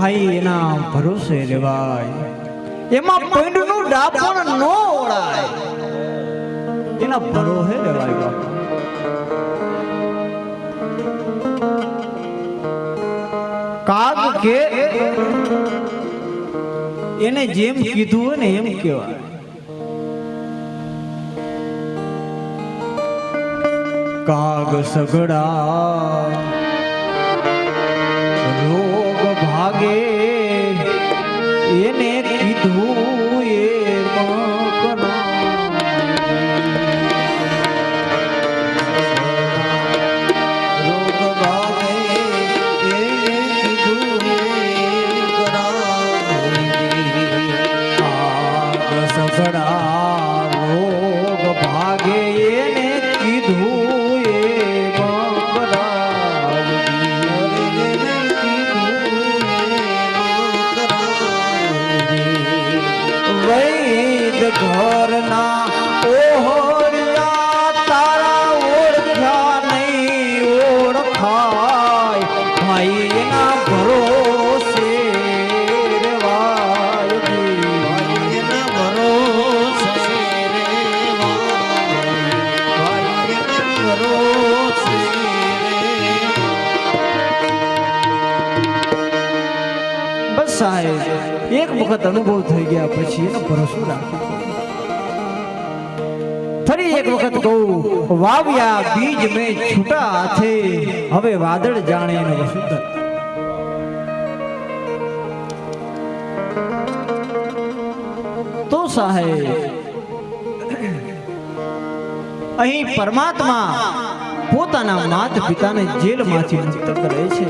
ભાઈ, એના ભરોસે રેવાય. એમાં પૈંડનું ડાપણ ન ઓળાય. એના ભરોસે બાપા. કાગ કે એને જેમ કીધું હોય ને એમ કહેવાય. કાગ સગડા ભાગે એને કીધું એ કાગ સગડા રોગ ઘરના ઓહોરિયા તારા ઓળખ્યા નહીં ઓળખાય. ભાઈ એના બસ સાહેબ, એક વખત અનુભવ થઈ ગયા, પછી એનો ભરોસો રાખ્યો ફરી એક વખત કહું, વાવ્યા બીજ મેં છૂટા હાથે. હવે વાદળ જાણે એનો વસુંધર. તો સાહેબ, અહીં પરમાત્મા પોતાના માત પિતાને જેલમાંથી મુક્ત કરે છે.